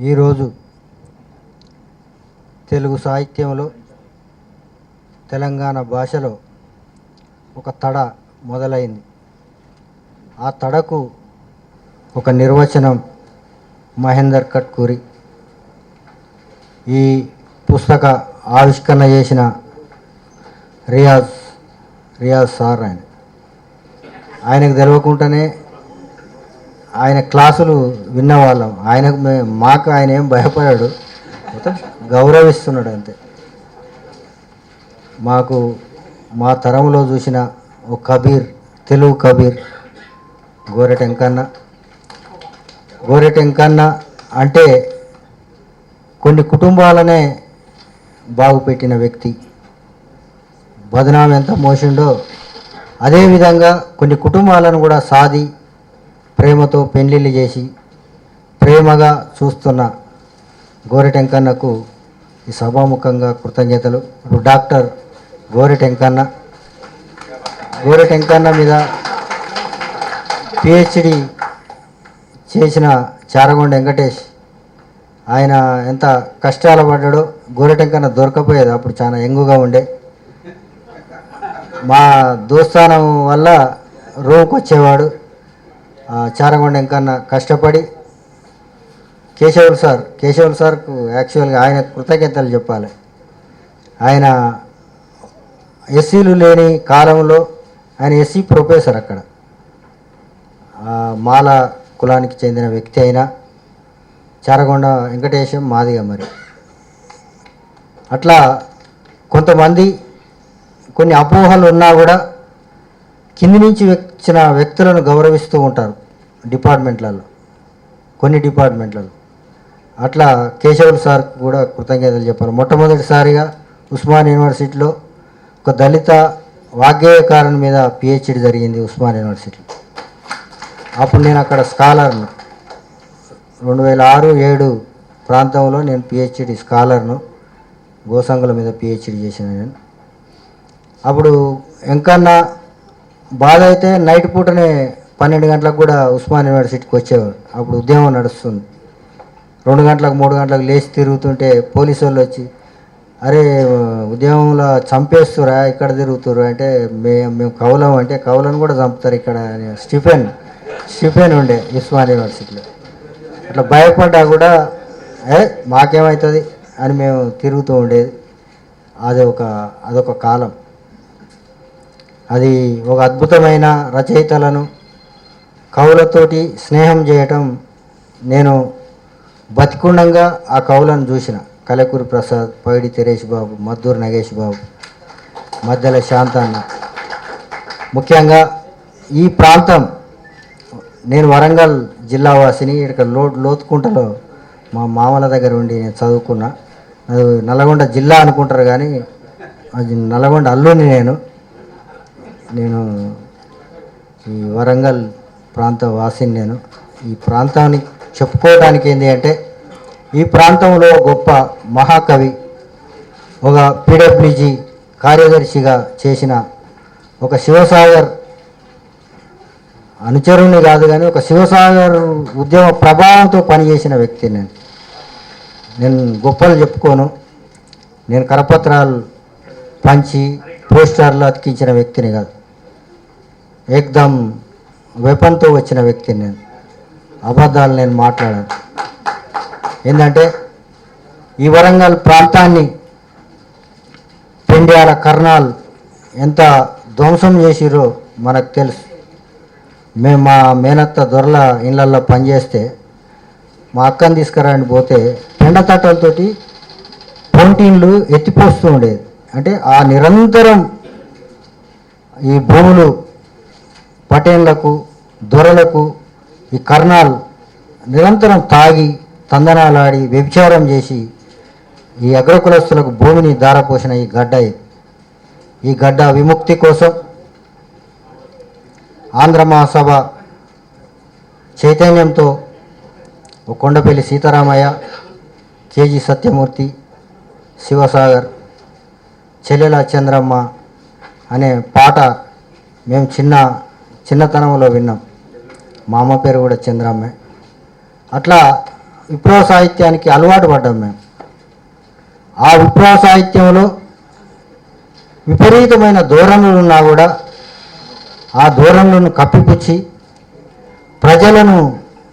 ఈరోజు తెలుగు సాహిత్యంలో తెలంగాణ భాషలో ఒక తడ మొదలైంది. ఆ తడకు ఒక నిర్వచనం మహేందర్ కట్కూరి. ఈ పుస్తక ఆవిష్కరణ చేసిన రియాజ్ రియాజ్ సార్ ఆయన. ఆయనకు తెలియకుండానే ఆయన క్లాసులు విన్నవాళ్ళం. ఆయనకు మాకు ఆయన ఏం భయపడాడు. మొత్తం గౌరవిస్తున్నాడు అంతే. మాకు మా తరంలో చూసిన ఓ కబీర్ తెలుగు కబీర్ గోరెటెంకన్న గోరెటెంకన్న అంటే కొన్ని కుటుంబాలనే బాగుపెట్టిన వ్యక్తి. బదనాం ఎంత మోసిండో అదేవిధంగా కొన్ని కుటుంబాలను కూడా సాది ప్రేమతో పెళ్ళిళ్ళు చేసి ప్రేమగా చూస్తున్న గోరెటెంకన్నకు ఈ సభాముఖంగా కృతజ్ఞతలు. ఇప్పుడు డాక్టర్ గోరెటెంకన్న గోరెటెంకన్న మీద పిహెచ్డి చేసిన చారగొండ వెంకటేష్ ఆయన ఎంత కష్టాలు పడ్డాడో గోరెటెంకన్న దొరకపోయేది. అప్పుడు చాలా ఎంగుగా ఉండే. మా దోస్తానం వల్ల రూమ్కి వచ్చేవాడు చారగొండ వెంకన్న కష్టపడి కేశవులు సార్ కేశవులు సార్కు యాక్చువల్గా ఆయన కృతజ్ఞతలు చెప్పాలి. ఆయన ఎస్సీలు లేని కాలంలో ఆయన ఎస్సీ ప్రొఫెసర్ అక్కడ. మాల కులానికి చెందిన వ్యక్తి అయినా చారగొండ వెంకటేశం మాదిగా మరి. అట్లా కొంతమంది కొన్ని అపోహలు ఉన్నా కూడా కింది నుంచి వచ్చిన వ్యక్తులను గౌరవిస్తూ ఉంటారు. డిపార్ట్మెంట్లలో కొన్ని డిపార్ట్మెంట్లలో. అట్లా కేశవులు సార్ కూడా కృతజ్ఞతలు చెప్పారు. మొట్టమొదటిసారిగా ఉస్మాన్ యూనివర్సిటీలో ఒక దళిత వాగ్గేయకారుని మీద పిహెచ్డి జరిగింది ఉస్మాన్ యూనివర్సిటీలో. అప్పుడు నేను అక్కడ స్కాలర్ను. రెండు వేల ఆరు ఏడు ప్రాంతంలో నేను పిహెచ్డి స్కాలర్ను గోసంగుల మీద పిహెచ్డి చేసిన నేను. అప్పుడు ఎంకన్నా బాధ అయితే నైట్ పూటనే పన్నెండు గంటలకు కూడా ఉస్మాన్ యూనివర్సిటీకి వచ్చేవాడు అప్పుడు ఉద్యమం నడుస్తుంది. రెండు గంటలకు మూడు గంటలకు లేచి తిరుగుతుంటే పోలీసు వాళ్ళు వచ్చి అరే ఉద్యమంలో చంపేస్తురా ఇక్కడ తిరుగుతురు అంటే మే మేము కవులం అంటే కవులను కూడా చంపుతారు ఇక్కడ అని స్టిఫెన్ స్టిఫెన్ ఉండే ఉస్మాన్ యూనివర్సిటీలో. అట్లా భయపడ్డా కూడా ఏ మాకేమవుతుంది అని మేము తిరుగుతూ ఉండేది. అది ఒక అదొక కాలం. అది ఒక అద్భుతమైన రచయితలను కవులతోటి స్నేహం చేయటం నేను బతికుండంగా ఆ కవులను చూసిన. కలకూరి ప్రసాద్ పైడి తెరేష్ బాబు మద్దూరు నగేష్ బాబు మధ్యల శాంతన్న. ముఖ్యంగా ఈ ప్రాంతం నేను వరంగల్ జిల్లా వాసిని ఇక్కడ లో లోతుకుంటలో మా మామల దగ్గర ఉండి నేను చదువుకున్నా. అది నల్గొండ జిల్లా అనుకుంటారు కానీ అది నల్గొండ అల్లుని నేను. నేను ఈ వరంగల్ ప్రాంత వాసిని నేను. ఈ ప్రాంతాన్ని చెప్పుకోవడానికి ఏంటి అంటే ఈ ప్రాంతంలో గొప్ప మహాకవి ఒక పిడబ్ల్యూజీ కార్యదర్శిగా చేసిన ఒక శివసాగర్ అనుచరుని కాదు కానీ ఒక శివసాగర్ ఉద్యమ ప్రభావంతో పనిచేసిన వ్యక్తి నేను. నేను గొప్పలు చెప్పుకోను. నేను కరపత్రాలు పంచి పోస్టర్లు అతికించిన వ్యక్తిని కాదు. ఏకదమ్ వెపన్తో వచ్చిన వ్యక్తిని నేను. అబద్ధాలు నేను మాట్లాడాను. ఏంటంటే ఈ వరంగల్ ప్రాంతాన్ని పెండ్యాల కర్నాల్ ఎంత ధ్వంసం చేసిరో మనకు తెలుసు. మేము మా మేనత్త దొరల ఇళ్ళల్లో పనిచేస్తే మా అక్కని తీసుకురాని పోతే పెండ తట్టలతోటి పొంటీన్లు ఎత్తిపోస్తూ ఉండేది. అంటే ఆ నిరంతరం ఈ భూములు పటేన్లకు దొరలకు ఈ కర్నాల్ నిరంతరం తాగి తందనాలాడి వ్యభిచారం చేసి ఈ అగ్రకులస్తులకు భూమిని దారపోసిన ఈ గడ్డ ఈ గడ్డ విముక్తి కోసం ఆంధ్ర మహాసభ చైతన్యంతో కొండపల్లి సీతారామయ్య కేజీ సత్యమూర్తి శివసాగర్ చెల్లెల చంద్రమ్మ అనే పాట మేము చిన్న చిన్నతనంలో విన్నాం. మా అమ్మ పేరు కూడా చంద్రమ్మే. అట్లా విప్లవ సాహిత్యానికి అలవాటు పడ్డాం మేము. ఆ విప్లవ సాహిత్యంలో విపరీతమైన ధోరణులు ఉన్నా కూడా ఆ ధోరణులను కప్పిపుచ్చి ప్రజలను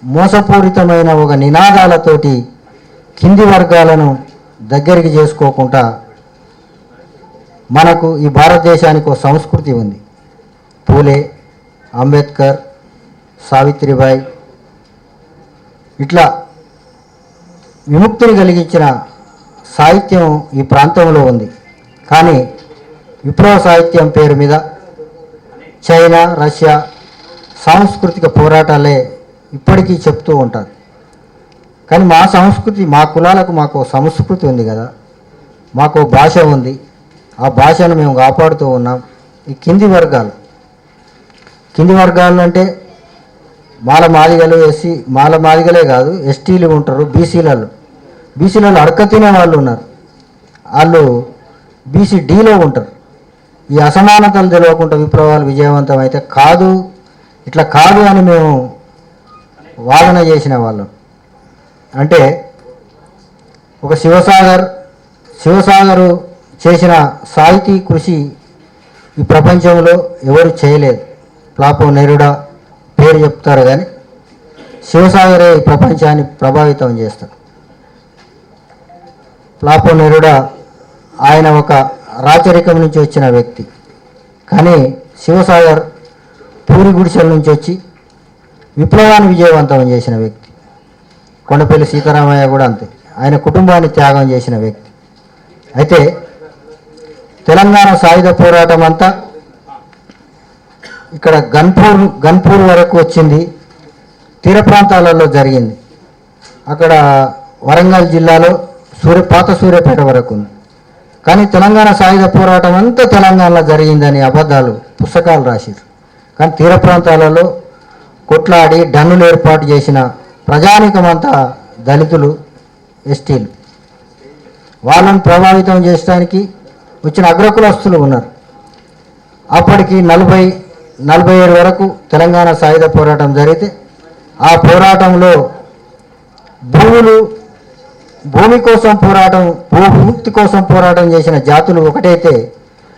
మోసపూరితమైన ఒక నినాదాలతోటి కింది వర్గాలను దగ్గరికి చేసుకోకుండా మనకు ఈ భారతదేశానికి ఒక సంస్కృతి ఉంది. పూలే అంబేద్కర్ సావిత్రిబాయి ఇట్లా విముక్తిని కలిగించిన సాహిత్యం ఈ ప్రాంతంలో ఉంది. కానీ విప్లవ సాహిత్యం పేరు మీద చైనా రష్యా సాంస్కృతిక పోరాటాలే ఇప్పటికీ చెప్తూ ఉంటారు. కానీ మా సంస్కృతి మా కులాలకు మాకు సంస్కృతి ఉంది కదా. మాకు భాష ఉంది. ఆ భాషను మేము కాపాడుతూ ఉన్నాం. ఈ కింది వర్గాలు కింది వర్గాలు అంటే మాల మాదిగలు ఎస్సీ మాల మాదిగలే కాదు ఎస్టీలు ఉంటారు బీసీలలో. బీసీలలో అడక తినే వాళ్ళు ఉన్నారు. వాళ్ళు బీసీ డీలో ఉంటారు. ఈ అసమానతలు తెలియకుండా విప్లవాలు విజయవంతం అయితే కాదు ఇట్లా కాదు అని మేము వాదన చేసిన వాళ్ళం. అంటే ఒక శివసాగర్ శివసాగరు చేసిన సాహితీ కృషి ఈ ప్రపంచంలో ఎవరు చేయలేదు. ప్లాపో నెరుడా పేరు చెప్తారు కానీ శివసాగరే ఈ ప్రపంచాన్ని ప్రభావితం చేస్తాడు ప్లాపో నెరుడా ఆయన ఒక రాచరికం నుంచి వచ్చిన వ్యక్తి. కానీ శివసాగర్ పూరి గుడిసెల నుంచి వచ్చి విప్లవాన్ని విజయవంతం చేసిన వ్యక్తి. కొండపల్లి సీతారామయ్య కూడా అంతే. ఆయన కుటుంబాన్ని త్యాగం చేసిన వ్యక్తి. అయితే తెలంగాణ సాయుధ పోరాటం అంతా ఇక్కడ గన్పూర్ గన్పూర్ వరకు వచ్చింది. తీర ప్రాంతాలలో జరిగింది. అక్కడ వరంగల్ జిల్లాలో సూర్య పాత సూర్యాపేట వరకు ఉంది. కానీ తెలంగాణ సాయుధ పోరాటం అంతా తెలంగాణలో జరిగిందని అబద్ధాలు పుస్తకాలు రాశారు కానీ తీర ప్రాంతాలలో కొట్లాడి డన్నులు ఏర్పాటు చేసిన ప్రజానికమంతా దళితులు ఎస్టీలు. వాళ్ళను ప్రభావితం చేయడానికి వచ్చిన అగ్రకులస్తులు ఉన్నారు. అప్పటికి నలభై నలభై ఏడు వరకు తెలంగాణ సాయుధ పోరాటం జరిగితే ఆ పోరాటంలో భూములు భూమి కోసం పోరాటం భూ విముక్తి కోసం పోరాటం చేసిన జాతులు ఒకటైతే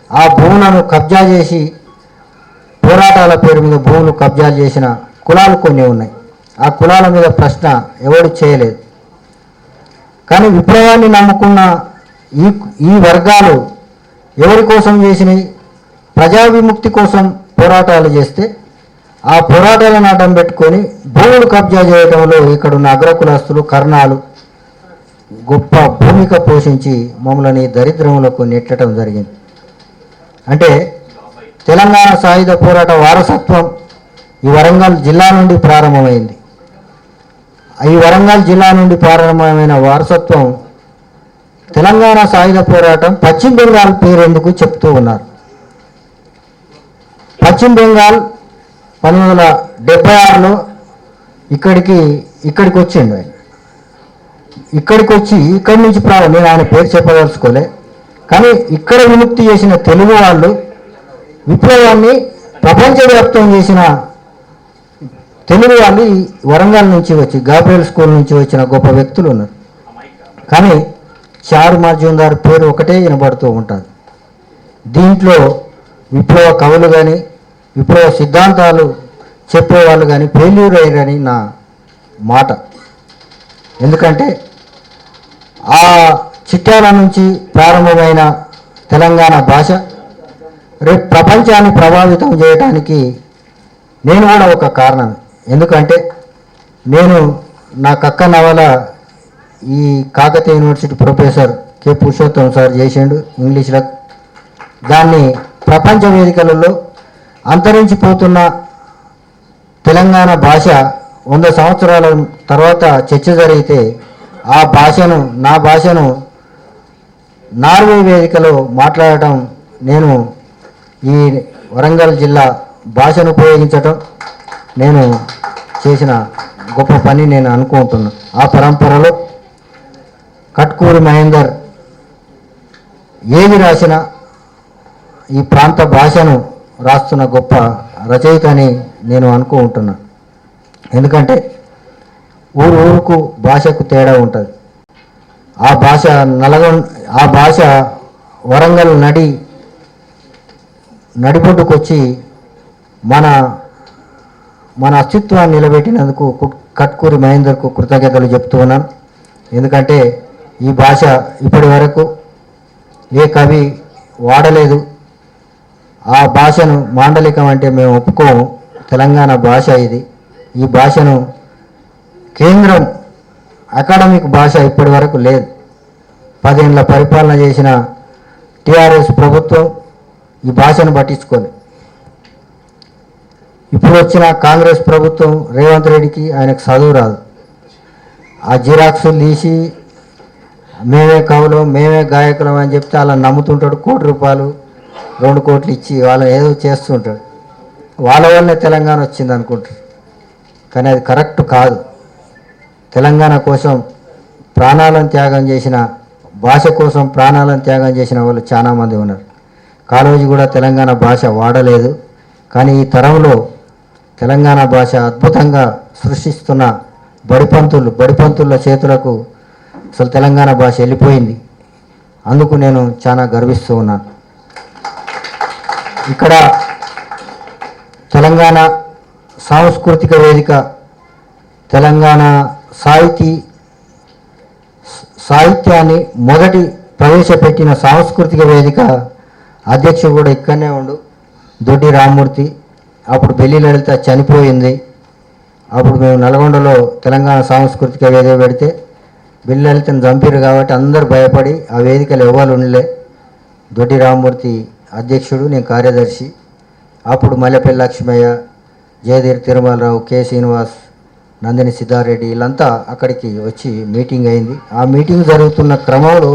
ఆ భూములను కబ్జా చేసి పోరాటాల పేరు మీద భూములు కబ్జాలు చేసిన కులాలు కొన్ని ఉన్నాయి. ఆ కులాల మీద ప్రశ్న ఎవడు చేయలేదు. కానీ విప్లవాన్ని నమ్ముకున్న ఈ ఈ వర్గాలు ఎవరి కోసం చేసినాయి ప్రజా విముక్తి కోసం పోరాటాలు చేస్తే ఆ పోరాటాలను అడ్డం పెట్టుకొని భూములు కబ్జా చేయడంలో ఇక్కడున్న అగ్రకులస్తులు కర్ణాలు గొప్ప భూమిక పోషించి మమ్మల్ని దరిద్రములకు నెట్టడం జరిగింది. అంటే తెలంగాణ సాయుధ పోరాట వారసత్వం ఈ వరంగల్ జిల్లా నుండి ప్రారంభమైంది. ఈ వరంగల్ జిల్లా నుండి ప్రారంభమైన వారసత్వం తెలంగాణ సాయుధ పోరాటం పశ్చిమ బెంగాల్ పేరు ఎందుకు చెప్తూ ఉన్నారు. పశ్చిమ బెంగాల్ పంతొమ్మిది వందల డెబ్బై ఆరులో ఇక్కడికి ఇక్కడికి వచ్చిండు ఆయన. ఇక్కడికి వచ్చి ఇక్కడి నుంచి ప్రారంభం నేను ఆయన పేరు చెప్పదలుచుకోలే. కానీ ఇక్కడ విముక్తి చేసిన తెలుగు వాళ్ళు విప్లవాన్ని ప్రపంచవ్యాప్తం చేసిన తెలుగు వాళ్ళు ఈ వరంగల్ నుంచి వచ్చి గాబ్రియల్ స్కూల్ నుంచి వచ్చిన గొప్ప వ్యక్తులు ఉన్నారు. కానీ చారు మజుందార్ పేరు ఒకటే వినబడుతూ ఉంటుంది దీంట్లో విప్లవ కవులు కానీ విప్లవ సిద్ధాంతాలు చెప్పేవాళ్ళు కానీ ఫెయిల్యూర్ అయ్యారని నా మాట. ఎందుకంటే ఆ చిట్యాల నుంచి ప్రారంభమైన తెలంగాణ భాష రేపు ప్రపంచాన్ని ప్రభావితం చేయడానికి నేను కూడా ఒక కారణం. ఎందుకంటే నేను నా కక్క నవల ఈ Kakatiya university professor K Purushottam sir చేసిండు ఇంగ్లీష్లో. దాన్ని ప్రపంచ వేదికలలో అంతరించిపోతున్న తెలంగాణ భాష వంద సంవత్సరాల తర్వాత చర్చ జరిగితే ఆ భాషను నా భాషను నార్వే వేదికలో మాట్లాడటం నేను ఈ వరంగల్ జిల్లా భాషను ఉపయోగించటం నేను చేసిన గొప్ప పని నేను అనుకుంటున్నాను ఆ పరంపరలో కట్కూరి మహేందర్ ఏది రాసినా ఈ ప్రాంత భాషను రాస్తున్న గొప్ప రచయిత అని నేను అనుకుంటున్నా ఎందుకంటే ఊరు ఊరుకు భాషకు తేడా ఉంటుంది. ఆ భాష నల్గొండ ఆ భాష వరంగల్ నడి నడిబొడ్డుకొచ్చి మన మన అస్తిత్వాన్ని నిలబెట్టినందుకు కట్కూరి మహేందర్కు కృతజ్ఞతలు చెప్తూ ఉన్నాను. ఎందుకంటే ఈ భాష ఇప్పటి వరకు ఏ కవి వాడలేదు. ఆ భాషను మాండలికం అంటే మేము ఒప్పుకోము. తెలంగాణ భాష ఇది. ఈ భాషను కేంద్రం అకాడమిక్ భాష ఇప్పటి వరకు లేదు. పదేళ్ళ పరిపాలన చేసిన టీఆర్ఎస్ ప్రభుత్వం ఈ భాషను పట్టించుకోలేదు ఇప్పుడు వచ్చిన కాంగ్రెస్ ప్రభుత్వం రేవంత్ రెడ్డికి ఆయనకు చదువు రాదు. ఆ జిరాక్సులు తీసి మేమే కవులం మేమే గాయకులం అని చెప్తే అలా నమ్ముతుంటాడు కోటి రూపాయలు. రెండు కోట్లు ఇచ్చి వాళ్ళని ఏదో చేస్తుంటాడు వాళ్ళ వల్లనే తెలంగాణ వచ్చింది అనుకుంటారు. కానీ అది కరెక్ట్ కాదు. తెలంగాణ కోసం ప్రాణాలను త్యాగం చేసిన భాష కోసం ప్రాణాలను త్యాగం చేసిన వాళ్ళు చాలామంది ఉన్నారు. కాలేజీ కూడా తెలంగాణ భాష వాడలేదు. కానీ ఈ తరంలో తెలంగాణ భాష అద్భుతంగా సృష్టిస్తున్న బడిపంతులు బడిపంతుల చేతులకు అసలు తెలంగాణ భాష వెళ్ళిపోయింది. అందుకు నేను చాలా గర్విస్తూ ఉన్నాను. ఇక్కడ తెలంగాణ సాంస్కృతిక వేదిక తెలంగాణ సాహితీ సాహిత్యాన్ని మొదటి ప్రవేశపెట్టిన సాంస్కృతిక వేదిక అధ్యక్షుడు కూడా ఇక్కడనే ఉండు. దొడ్డి రామ్మూర్తి. అప్పుడు బెల్లి లలిత చనిపోయింది. అప్పుడు మేము నల్గొండలో తెలంగాణ సాంస్కృతిక వేదిక పెడితే బెల్లి లలితను చంపారు కాబట్టి అందరు భయపడి ఆ వేదికలు ఇవ్వాలి ఉండలే. దొడ్డి రామ్మూర్తి అధ్యక్షుడు నేను కార్యదర్శి. అప్పుడు మల్లెపల్లి లక్ష్మయ్య జయధీర్ తిరుమలరావు కె. శ్రీనివాస్ నందిని సిద్ధారెడ్డి వీళ్ళంతా అక్కడికి వచ్చి మీటింగ్ అయింది. ఆ మీటింగ్ జరుగుతున్న క్రమంలో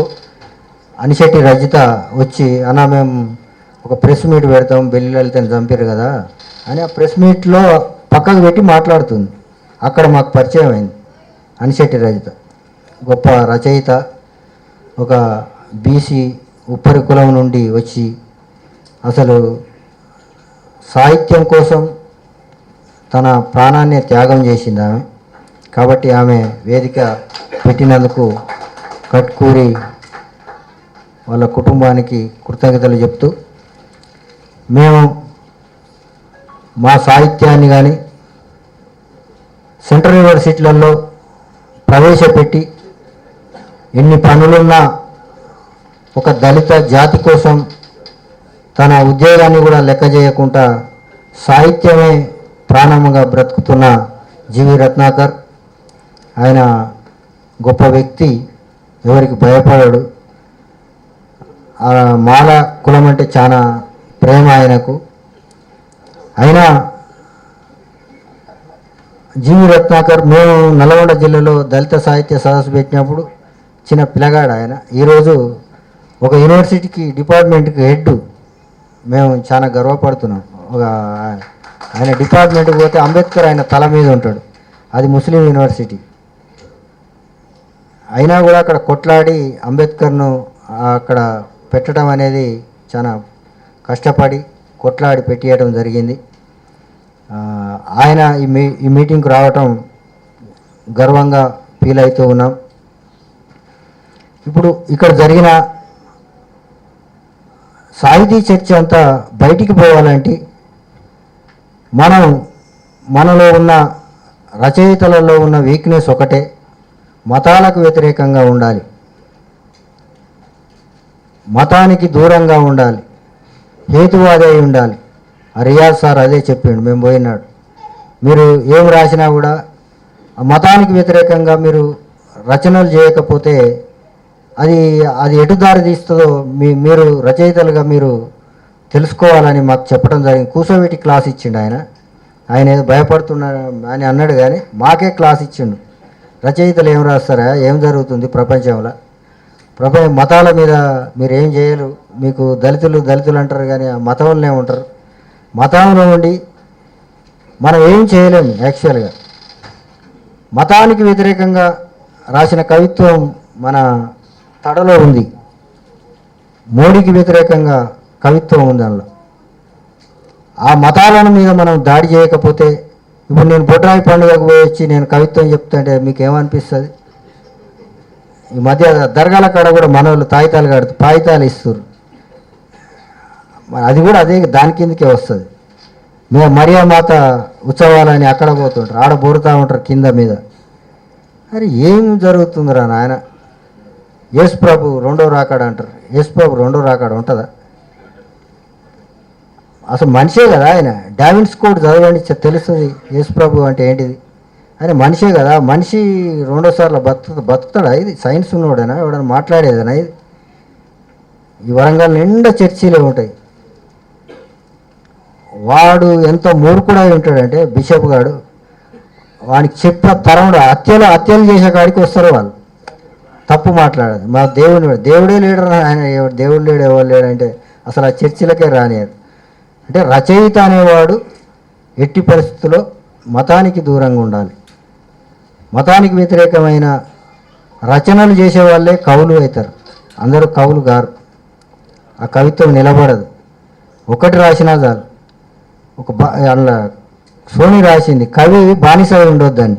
అనిశెట్టి రజిత వచ్చి అన్న మేము ఒక ప్రెస్ మీట్ పెడతాం బెల్లి లలితని చంపారు కదా అని ఆ ప్రెస్ మీట్లో పక్కకు పెట్టి మాట్లాడుతుంది. అక్కడ మాకు పరిచయం అయింది అనిశెట్టి రజిత. గొప్ప రచయిత ఒక బీసీ ఉప్పరి కులం నుండి వచ్చి అసలు సాహిత్యం కోసం తన ప్రాణాన్ని త్యాగం చేసింది ఆమె. కాబట్టి ఆమె వేదిక పెట్టినందుకు కట్కూరి వాళ్ళ కుటుంబానికి కృతజ్ఞతలు చెప్తూ మేము మా సాహిత్యాన్ని కానీ సెంట్రల్ యూనివర్సిటీలలో ప్రవేశపెట్టి ఎన్ని పనులున్నా ఒక దళిత జాతి కోసం తన ఉద్యోగాన్ని కూడా లెక్క చేయకుండా సాహిత్యమే ప్రాణముగా బ్రతుకుతున్న జీవి రత్నాకర్. ఆయన గొప్ప వ్యక్తి ఎవరికి భయపడాడు. ఆ మాల కులం అంటే చాలా ప్రేమ ఆయనకు. అయినా జీవి రత్నాకర్ మేము నల్గొండ జిల్లాలో దళిత సాహిత్య సదస్సు పెట్టినప్పుడు చిన్న పిల్లగాడు ఆయన. ఈరోజు ఒక యూనివర్సిటీకి డిపార్ట్మెంట్కి హెడ్ మేము చాలా గర్వపడుతున్నాం. ఒక ఆయన డిపార్ట్మెంట్కి పోతే అంబేద్కర్ ఆయన తల మీద ఉంటాడు. అది ముస్లిం యూనివర్సిటీ. అయినా కూడా అక్కడ కొట్లాడి అంబేద్కర్ను అక్కడ పెట్టడం అనేది చాలా కష్టపడి కొట్లాడి పెట్టేయడం జరిగింది. ఆయన ఈ మీ ఈ మీటింగ్కి రావటం గర్వంగా ఫీల్ అవుతూ ఉన్నాం. ఇప్పుడు ఇక్కడ జరిగిన సాహితీ చర్చ అంతా బయటికి పోవాలంటే మనం మనలో ఉన్న రచయితలలో ఉన్న వీక్నెస్ ఒకటే మతాలకు వ్యతిరేకంగా ఉండాలి. మతానికి దూరంగా ఉండాలి. హేతువాది అయి ఉండాలి. రియాజ్ సార్ అదే చెప్పిండు మేము పోయినాడు. మీరు ఏం రాసినా కూడా ఆ మతానికి వ్యతిరేకంగా మీరు రచనలు చేయకపోతే అది అది ఎటు దారి తీస్తుందో మీ మీరు రచయితలుగా మీరు తెలుసుకోవాలని మాకు చెప్పడం జరిగింది. కూసోబెట్టి క్లాస్ ఇచ్చిండు ఆయన. ఆయన ఏదో భయపడుతున్నాడు అని అన్నాడు కానీ మాకే క్లాస్ ఇచ్చిండు. రచయితలు ఏం రాస్తారా? ఏం జరుగుతుంది ప్రపంచంలో? ప్రపంచ మతాల మీద మీరు ఏం చేయరు? మీకు దళితులు దళితులు అంటారు కానీ ఆ మతంలోనే ఉంటారు మతంలో ఉండి మనం ఏం చేయలేము యాక్చువల్గా. మతానికి వ్యతిరేకంగా రాసిన కవిత్వం మన తడలో ఉంది. మోడీకి వ్యతిరేకంగా కవిత్వం ఉంది అందులో. ఆ మతాలను మీద మనం దాడి చేయకపోతే ఇప్పుడు నేను బొడ్రాయి పండుగకు పోయి వచ్చి నేను కవిత్వం చెప్తుంటే మీకు ఏమనిపిస్తుంది ఈ మధ్య దర్గాల కాడ కూడా మన వాళ్ళు తాయితాలు కడుతూ పాయితాలు ఇస్తారు మరి అది కూడా అదే దాని కిందకే వస్తుంది. మేము మరియామాత ఉత్సవాలని అక్కడ పోతుంటారు ఆడ బోరుతూ ఉంటారు కింద మీద. అరే ఏం జరుగుతుందిరా నాయన? యేసు ప్రభు రెండో రాకాడు అంటారు. యేసు ప్రభు రెండో రాకాడు ఉంటుందా? అసలు మనిషే కదా ఆయన. డావిన్స్ కోడ్ చదవండి తెలుస్తుంది యేసు ప్రభు అంటే ఏంటిది? ఆయన మనిషే కదా. మనిషి రెండోసార్లు బతు బతుకుతాడా? ఇది సైన్స్ ఉన్నోడేనా? ఎవడైనా మాట్లాడేదేనా ఇది? ఈ వరంగల్ నిండా చర్చీలే ఉంటాయి. వాడు ఎంత మూర్ఖుడై ఉంటాడంటే బిషప్ గాడు. వానికి చెప్పిన తరంలో హత్యలు హత్యలు చేసే కాడికి వస్తారు వాళ్ళు. తప్పు మాట్లాడదు. మా దేవుని దేవుడే లీడర్ ఆయన దేవుడు లేడు ఎవరు లేడు అంటే అసలు ఆ చర్చిలకే రానియదు అంటే రచయిత అనేవాడు ఎట్టి పరిస్థితుల్లో మతానికి దూరంగా ఉండాలి. మతానికి వ్యతిరేకమైన రచనలు చేసే వాళ్ళే కవులు అవుతారు. అందరూ కవులు గారు. ఆ కవిత్వం నిలబడదు. ఒకటి రాసినా చాలు. ఒక బా అలా సోని రాసింది కవి బానిస ఉండొద్దని.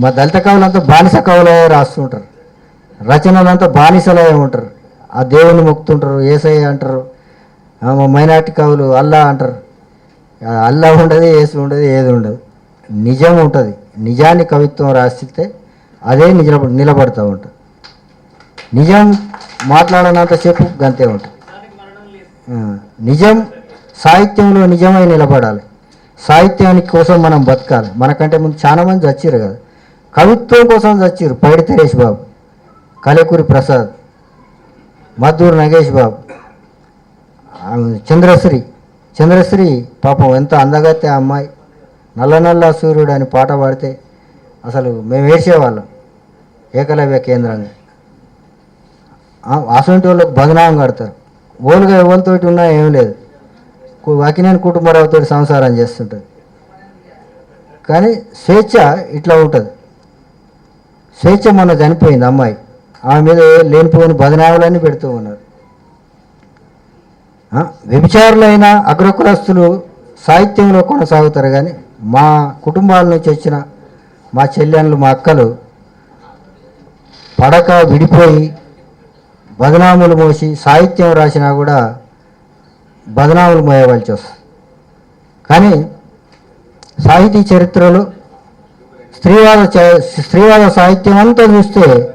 మా దళిత కవులంతా బానిస కవులే రాస్తుంటారు. రచనలంతా బానిసలే ఉంటారు. ఆ దేవుని మొక్కుతుంటారు ఏసయ్య అంటారు మైనార్టీ కవులు అల్లా అంటారు. అల్లా ఉండదు ఏసు ఉండదు ఏది ఉండదు. నిజం ఉంటుంది. నిజాన్ని కవిత్వం రాసిస్తే అదే నిజ నిలబడుతూ ఉంటుంది నిజం మాట్లాడనంతసేపు గంతే ఉంటుంది నిజం సాహిత్యంలో నిజమై నిలబడాలి. సాహిత్యానికి కోసం మనం బతకాలి. మనకంటే ముందు చాలా మంది చచ్చారు కదా. కవిత్వం కోసం చచ్చారు పైడి తెరేష్ బాబు కలేకూరి ప్రసాద్ మద్దూరు నగేష్ బాబు చంద్రశ్రీ. చంద్రశ్రీ పాపం ఎంత అందగతే ఆ అమ్మాయి. నల్ల నల్ల సూర్యుడు అని పాట పాడితే అసలు మేము వేసేవాళ్ళం ఏకలవ్య కేంద్రంగా. అసంటి వాళ్ళకి బదనామం కడతారు. ఓలుగా ఎవరితోటి ఉన్నా ఏం లేదు. వాకినేని కుటుంబరావుతో సంసారం చేస్తుంటుంది. కానీ స్వేచ్ఛ ఇట్లా ఉంటుంది. స్వేచ్ఛ మొన్న చనిపోయింది అమ్మాయి. ఆమె మీద లేనిపోని బదనాములన్నీ పెడుతూ ఉన్నారు. వ్యభిచారులైన అగ్రకులస్తులు సాహిత్యంలో కొనసాగుతారు కానీ మా కుటుంబాల నుంచి వచ్చిన మా చెల్లెళ్ళు మా అక్కలు పడక విడిపోయి బదనాములు మోసి సాహిత్యం రాసినా కూడా బదనాములు మోయవలసి వస్తుంది. కానీ సాహితీ చరిత్రలో స్త్రీవాద చ- స్త్రీవాద సాహిత్యం అంతా చూస్తే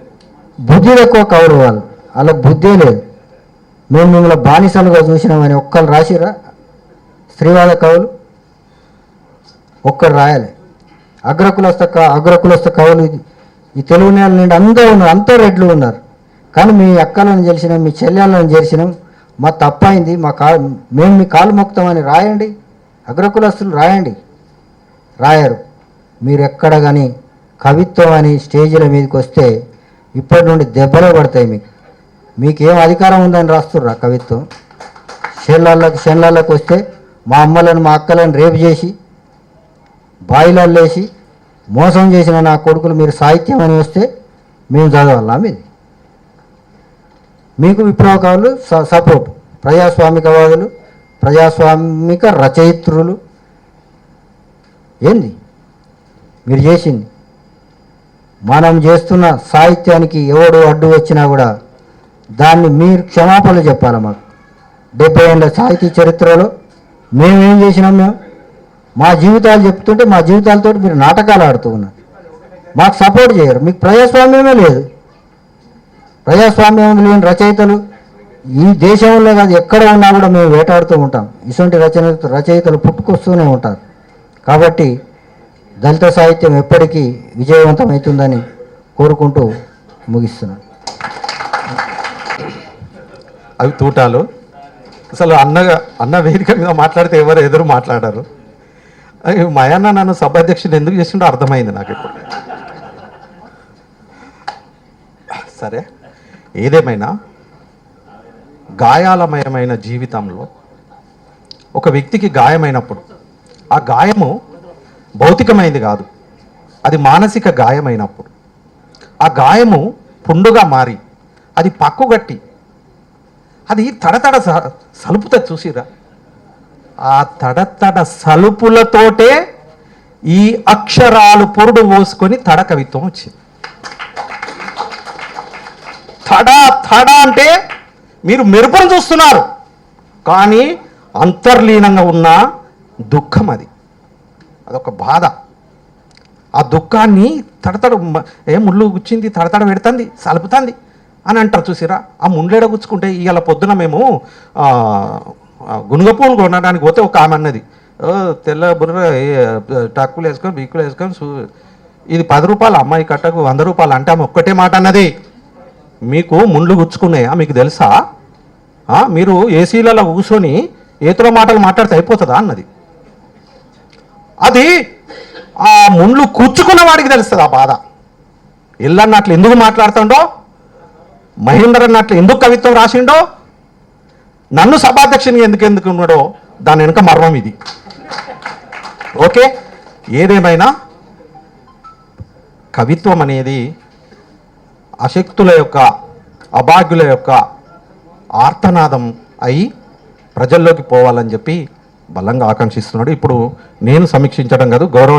బుద్ధి తక్కువ కవులు వాళ్ళు. అలా బుద్ధే లేదు. మేము మిమ్మల్ని బానిసలుగా చూసినామని ఒక్కరు రాసిరా స్త్రీవాద కవులు? ఒక్కరు రాయాలి. అగ్రకులస్త క- కవులు ఇది- ఈ తెలుగు నేల నుండి అందరూ ఉన్నారు. అంతా రెడ్లు ఉన్నారు. కానీ మీ అక్కలను చేసినాం మీ చెల్లెళ్ళని చేసినాం మా తప్పైంది మా కా మేము మీ కాలు మొక్తామని రాయండి. అగ్రకులస్తులు రాయండి. రాయరు. మీరు ఎక్కడ కానీ కవిత్వం అని స్టేజీల మీదకి వస్తే ఇప్పటి నుండి దెబ్బలే పడతాయి మీకు. మీకేం అధికారం ఉందని రాస్తుర్రా కవిత్వం? షెన్లకి షెన్లకి వస్తే మా అమ్మలను మా అక్కలను రేపు చేసి బాయిలర్లు వేసి మోసం చేసిన నా కొడుకులు మీరు సాహిత్యం అని వస్తే మేము చదవాలా మీది? మీకు విప్లవకారులు స- సపోర్ట్ ప్రజాస్వామికవాదులు ప్రజాస్వామిక రచయిత్రులు. ఏంది? మీరు చేసింది. మనం చేస్తున్న సాహిత్యానికి ఎవడు అడ్డు వచ్చినా కూడా దాన్ని మీరు క్షమాపణలు చెప్పాలి మాకు. డెబ్బై ఏళ్ళ సాహితీ చరిత్రలో మేమేం చేసినాం మేము? మా జీవితాలు చెప్తుంటే మా జీవితాలతో మీరు నాటకాలు ఆడుతూ ఉన్నారు. మాకు సపోర్ట్ చేయరు. మీకు ప్రజాస్వామ్యమే లేదు. ప్రజాస్వామ్యం లేని రచయితలు ఈ దేశంలో కాదు ఎక్కడ ఉన్నా కూడా మేము వేటాడుతూ ఉంటాం. ఇటువంటి రచన రచయితలు పుట్టుకొస్తూనే ఉంటారు. కాబట్టి దళిత సాహిత్యం ఎప్పటికీ విజయవంతమవుతుందని కోరుకుంటూ ముగిస్తున్నాను అవి తూటాలు. అసలు అన్నగా అన్న వేదిక మీద మాట్లాడితే ఎవరు ఎదురు మాట్లాడారు. అయ్యో, మా అన్న నన్ను సభాధ్యక్షుడు ఎందుకు చేసిండో అర్థమైంది నాకు ఇప్పుడు సరే. ఏదేమైనా గాయాలమయమైన జీవితంలో ఒక వ్యక్తికి గాయమైనప్పుడు ఆ గాయము భౌతికమైనది కాదు అది మానసిక గాయమైనప్పుడు. ఆ గాయము పుండుగా మారి అది పక్కుగట్టి అది తడతడ స- సలుపుతుంది చూసిరా ఆ తడతడ సలుపులతోటే ఈ అక్షరాలు పొరుడు పోసుకొని తడ కవిత్వం వచ్చింది. తడా తడా అంటే మీరు మెరుపును చూస్తున్నారు. కానీ అంతర్లీనంగా ఉన్న దుఃఖం అది. అదొక బాధ. ఆ దుఃఖాన్ని తడతడ ఏ ముళ్ళు గుచ్చింది తడతడ పెడుతుంది సలుపుతుంది అని అంటారు చూసిరా? ఆ ముండ్లేడ గుచ్చుకుంటే ఇవాళ పొద్దున మేము ఆ, గునుగ పూలు కొనడానికి పోతే ఒక ఆమె అన్నది "ఓ, తెల్ల బుర్ర టక్కులు వేసుకొని బీక్కులు వేసుకొని ఇది పది రూపాయలు అమ్మాయి కట్టకు వంద రూపాయలు అంటే ఆమె ఒక్కటే మాట అన్నది. మీకు ముండ్లు గుచ్చుకున్నాయా? మీకు తెలుసా? మీరు ఏసీలలో కూర్చొని ఏతుల మాటలు మాట్లాడితే అయిపోతుందా అన్నది. అది ఆ ముండ్లు కూర్చుకున్న వాడికి తెలుస్తుంది ఆ బాధ. ఇల్లన్న అట్లా ఎందుకు మాట్లాడుతుండో? మహేందర్ అన్న అట్లా ఎందుకు కవిత్వం రాసిండో? నన్ను సభాధ్యక్షుని ఎందుకు ఎందుకు ఉన్నాడో దాని వెనుక మర్మం ఇది. ఓకే? ఏదేమైనా కవిత్వం అనేది అశక్తుల యొక్క అభాగ్యుల యొక్క ఆర్తనాదం అయి ప్రజల్లోకి పోవాలని చెప్పి బలంగా ఆకాంక్షిస్తున్నాడు. ఇప్పుడు నేను సమీక్షించడం కాదు గౌరవ